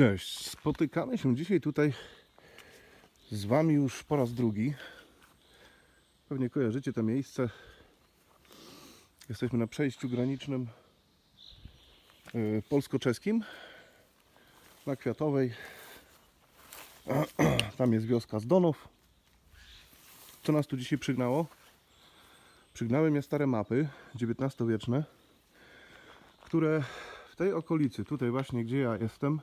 Cześć, spotykamy się dzisiaj tutaj z Wami już po raz drugi. Pewnie kojarzycie to miejsce. Jesteśmy na przejściu granicznym y, polsko-czeskim na Kwiatowej. Tam jest wioska Zdonów. Co nas tu dzisiaj przygnało? Przygnały mnie stare mapy XIX-wieczne, które w tej okolicy, tutaj właśnie gdzie ja jestem,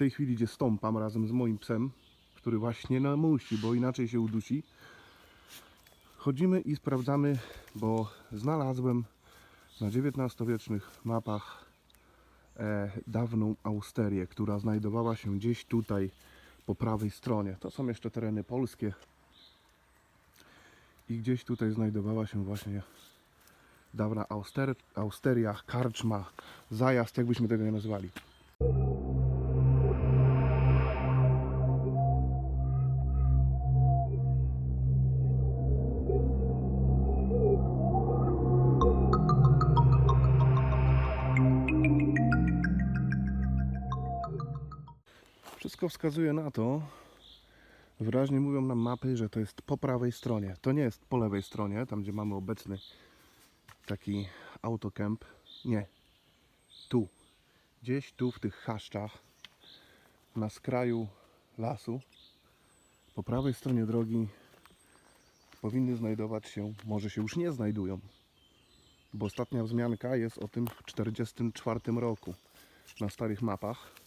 tej chwili gdzie stąpam razem z moim psem, który właśnie nam musi, bo inaczej się udusi, chodzimy i sprawdzamy, bo znalazłem na XIX-wiecznych mapach e, dawną Austerię, która znajdowała się gdzieś tutaj po prawej stronie. To są jeszcze tereny polskie. I gdzieś tutaj znajdowała się właśnie dawna Auster, Austeria, karczma, zajazd, jakbyśmy tego nie nazwali. Wszystko wskazuje na to, wyraźnie mówią nam mapy, że to jest po prawej stronie. To nie jest po lewej stronie, tam gdzie mamy obecny taki autokemp. Nie. Tu. Gdzieś tu w tych chaszczach, na skraju lasu, po prawej stronie drogi powinny znajdować się, może się już nie znajdują, bo ostatnia wzmianka jest o tym w 1944 roku na starych mapach.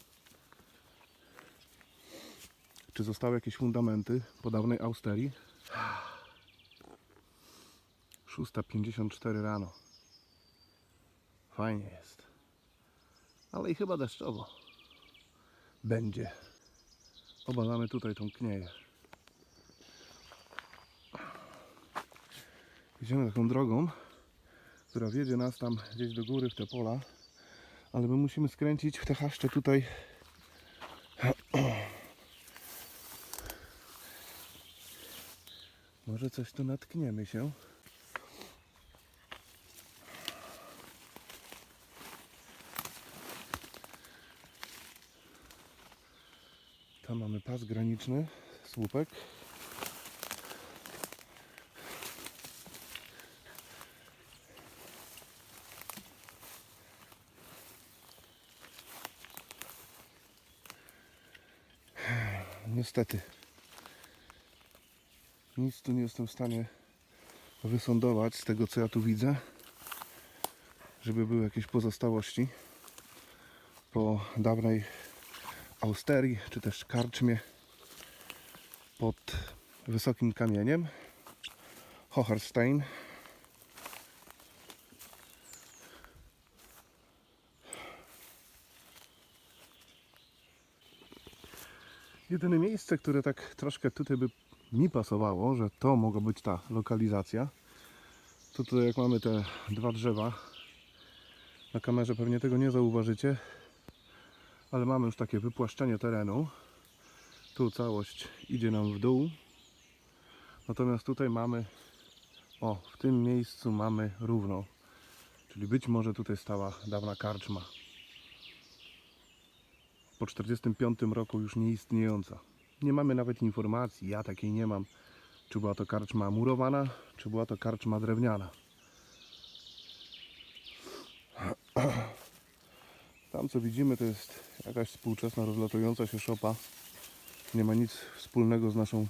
Czy zostały jakieś fundamenty po dawnej Austerii? 6.54 rano. Fajnie jest. Ale i chyba deszczowo. Będzie. Obalamy tutaj tą knieję. Idziemy taką drogą, która wiedzie nas tam gdzieś do góry w te pola. Ale my musimy skręcić w te chaszcze tutaj Może coś tu natkniemy się. Tam mamy pas graniczny, słupek. Niestety nic tu nie jestem w stanie wysądować z tego co ja tu widzę żeby były jakieś pozostałości po dawnej austerii czy też karczmie pod wysokim kamieniem. Hocherstein. Jedyne miejsce, które tak troszkę tutaj by mi pasowało, że to mogła być ta lokalizacja. Tutaj jak mamy te dwa drzewa, na kamerze pewnie tego nie zauważycie, ale mamy już takie wypłaszczenie terenu. Tu całość idzie nam w dół. Natomiast tutaj mamy, o, w tym miejscu mamy równo. Czyli być może tutaj stała dawna karczma. Po 45 roku już nieistniejąca. Nie mamy nawet informacji, ja takiej nie mam, czy była to karczma murowana, czy była to karczma drewniana. Tam co widzimy to jest jakaś współczesna rozlatująca się szopa. Nie ma nic wspólnego z naszą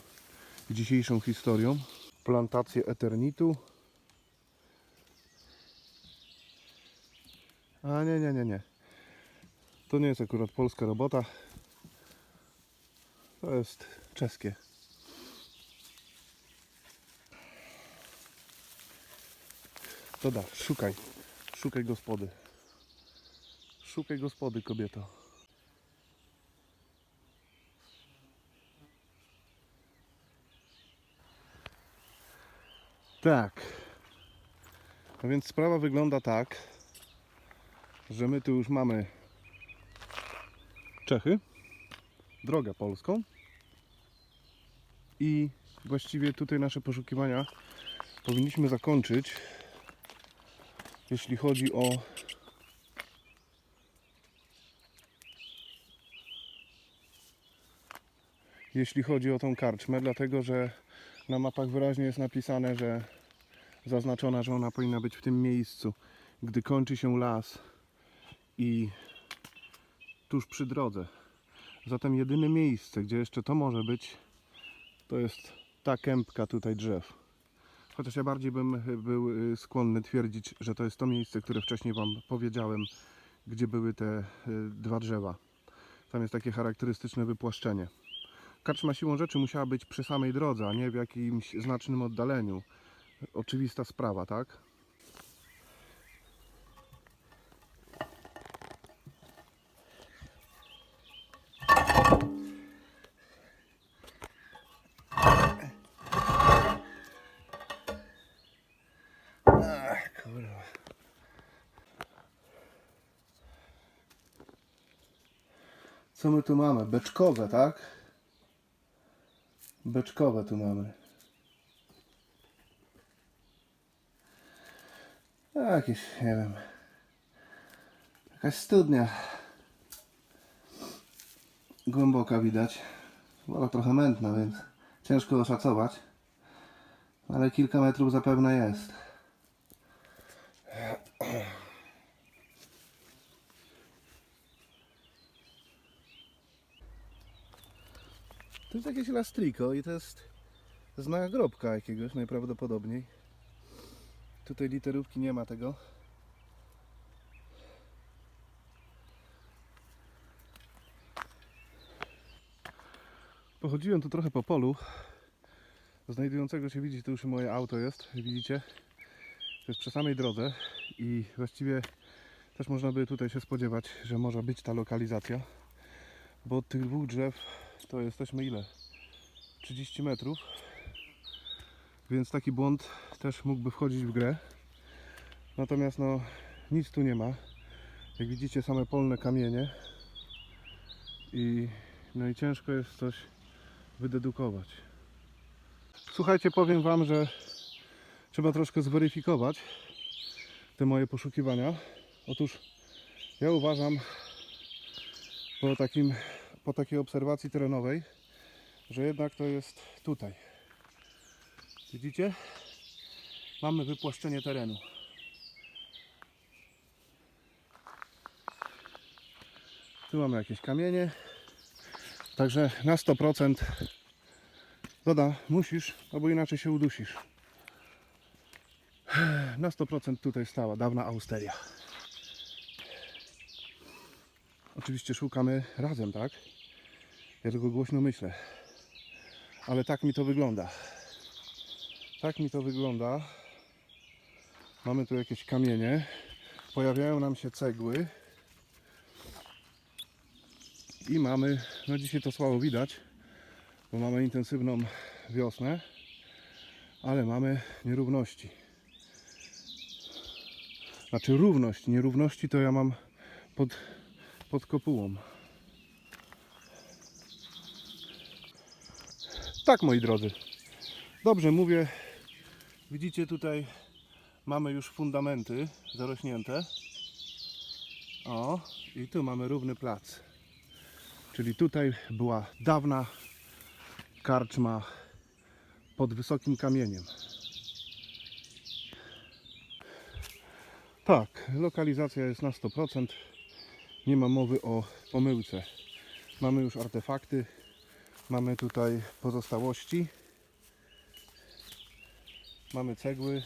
dzisiejszą historią. Plantacje Eternitu. A nie, nie, nie, nie. To nie jest akurat polska robota. To jest czeskie. To da, szukaj. Szukaj gospody. Szukaj gospody, kobieto. Tak. No więc sprawa wygląda tak, że my tu już mamy Czechy, drogę polską i właściwie tutaj nasze poszukiwania powinniśmy zakończyć, jeśli chodzi o jeśli chodzi o tą karczmę, dlatego że na mapach wyraźnie jest napisane, że zaznaczona, że ona powinna być w tym miejscu, gdy kończy się las i tuż przy drodze. Zatem jedyne miejsce, gdzie jeszcze to może być, to jest ta kępka tutaj drzew. Chociaż ja bardziej bym y, był y, skłonny twierdzić, że to jest to miejsce, które wcześniej Wam powiedziałem, gdzie były te y, dwa drzewa. Tam jest takie charakterystyczne wypłaszczenie. Karczma siłą rzeczy musiała być przy samej drodze, a nie w jakimś znacznym oddaleniu. Oczywista sprawa, tak? Ach, kurwa. Co my tu mamy? Beczkowe, tak? Beczkowe tu mamy. Jakieś, nie wiem. Jakaś studnia. Głęboka widać. Woda trochę mętna, więc ciężko oszacować. Ale kilka metrów zapewne jest. To jest jakieś lastriko i to jest znak grobka jakiegoś najprawdopodobniej. Tutaj literówki nie ma tego. Pochodziłem tu trochę po polu. Znajdującego się widzicie, to już moje auto jest, widzicie? To jest przy samej drodze i właściwie też można by tutaj się spodziewać, że może być ta lokalizacja. Bo od tych dwóch drzew to jesteśmy ile? 30 metrów. Więc taki błąd też mógłby wchodzić w grę. Natomiast no nic tu nie ma. Jak widzicie same polne kamienie. I no i ciężko jest coś wydedukować. Słuchajcie, powiem wam, że trzeba troszkę zweryfikować te moje poszukiwania. Otóż ja uważam po takim po takiej obserwacji terenowej, że jednak to jest tutaj. Widzicie? Mamy wypłaszczenie terenu. Tu mamy jakieś kamienie. Także na 100% Doda, musisz, albo inaczej się udusisz. Na 100% tutaj stała dawna austeria. Oczywiście szukamy razem, tak? Ja tylko głośno myślę. Ale tak mi to wygląda. Tak mi to wygląda. Mamy tu jakieś kamienie. Pojawiają nam się cegły. I mamy, no dzisiaj to słabo widać, bo mamy intensywną wiosnę, ale mamy nierówności. Znaczy równość, nierówności to ja mam pod, pod kopułą. Tak, moi drodzy. Dobrze mówię. Widzicie tutaj mamy już fundamenty zarośnięte. O, i tu mamy równy plac. Czyli tutaj była dawna karczma pod wysokim kamieniem. Tak, lokalizacja jest na 100%. Nie ma mowy o pomyłce. Mamy już artefakty, mamy tutaj pozostałości, mamy cegły.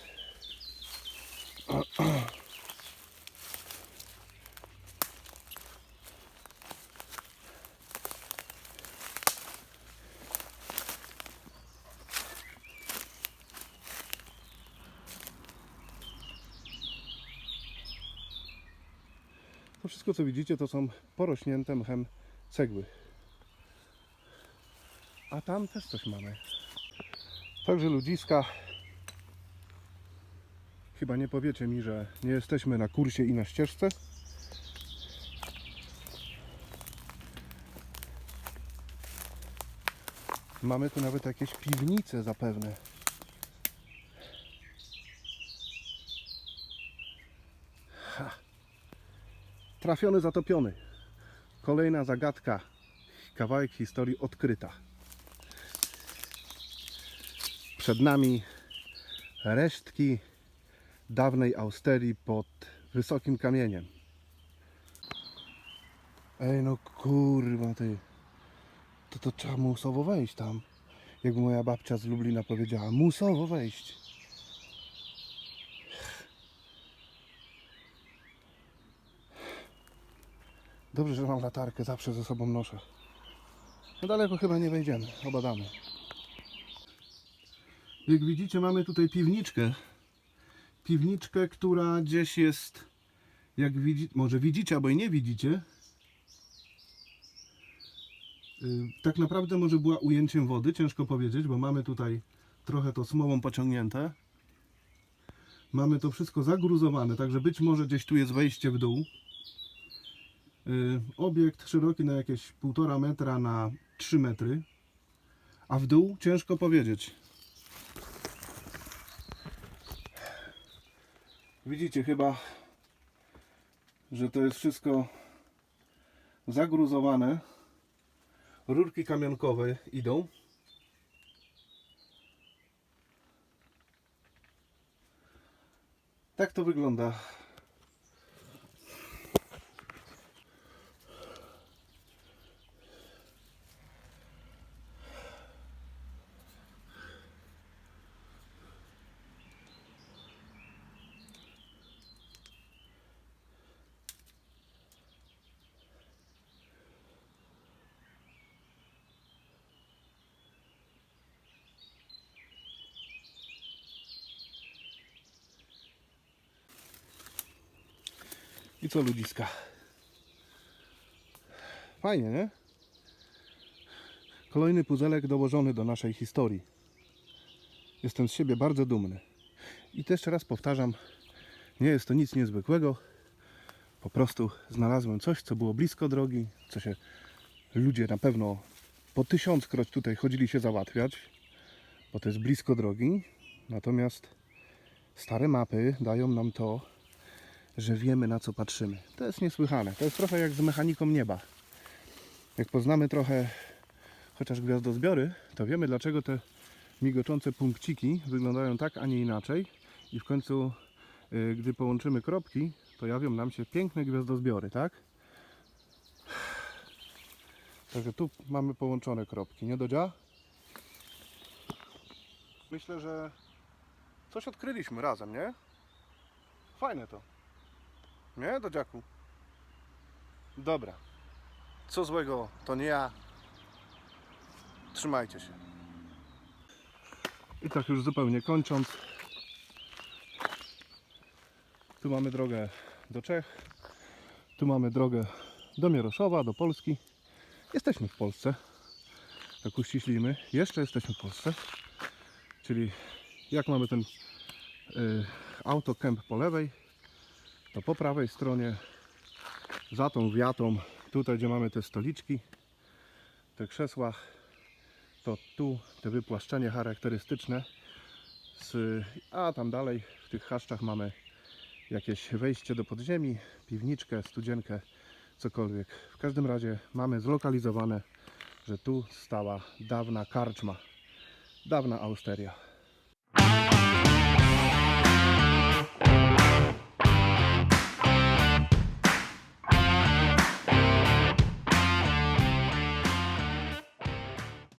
To wszystko co widzicie to są porośnięte mchem cegły. A tam też coś mamy. Także ludziska. Chyba nie powiecie mi, że nie jesteśmy na kursie i na ścieżce. Mamy tu nawet jakieś piwnice zapewne. Ha. Trafiony, zatopiony. Kolejna zagadka. Kawałek historii odkryta. Przed nami resztki dawnej austerii pod wysokim kamieniem. Ej no kurwa ty. To to trzeba musowo wejść tam. Jak moja babcia z Lublina powiedziała, musowo wejść. Dobrze, że mam latarkę, zawsze ze sobą noszę. No daleko chyba nie wejdziemy, obadamy. Jak widzicie, mamy tutaj piwniczkę. Piwniczkę, która gdzieś jest, jak widzi, może widzicie, albo i nie widzicie. Y, Tak naprawdę może była ujęciem wody, ciężko powiedzieć, bo mamy tutaj trochę to smołą pociągnięte. Mamy to wszystko zagruzowane, także być może gdzieś tu jest wejście w dół. Y, Obiekt szeroki na jakieś 1,5 metra na 3 metry, a w dół ciężko powiedzieć. Widzicie chyba, że to jest wszystko zagruzowane. Rurki kamionkowe idą. Tak to wygląda. I co ludziska? Fajnie, nie? Kolejny puzelek dołożony do naszej historii. Jestem z siebie bardzo dumny. I też raz powtarzam, nie jest to nic niezwykłego. Po prostu znalazłem coś, co było blisko drogi, co się ludzie na pewno po tysiąckroć tutaj chodzili się załatwiać, bo to jest blisko drogi. Natomiast stare mapy dają nam to, że wiemy na co patrzymy. To jest niesłychane. To jest trochę jak z mechaniką nieba. Jak poznamy trochę chociaż gwiazdozbiory, to wiemy dlaczego te migoczące punkciki wyglądają tak, a nie inaczej. I w końcu, y, gdy połączymy kropki, to jawią nam się piękne gwiazdozbiory, tak? Także tu mamy połączone kropki, nie Dodzia? Myślę, że coś odkryliśmy razem, nie? Fajne to. Nie, do dziaku. Dobra. Co złego, to nie ja. Trzymajcie się. I tak już zupełnie kończąc. Tu mamy drogę do Czech. Tu mamy drogę do Mieroszowa, do Polski. Jesteśmy w Polsce. Tak uściślimy. Jeszcze jesteśmy w Polsce. Czyli jak mamy ten y, autokemp po lewej, to po prawej stronie za tą wiatą, tutaj gdzie mamy te stoliczki, te krzesła, to tu te wypłaszczenie charakterystyczne, z, a tam dalej w tych chaszczach mamy jakieś wejście do podziemi, piwniczkę, studzienkę, cokolwiek. W każdym razie mamy zlokalizowane, że tu stała dawna karczma, dawna austeria.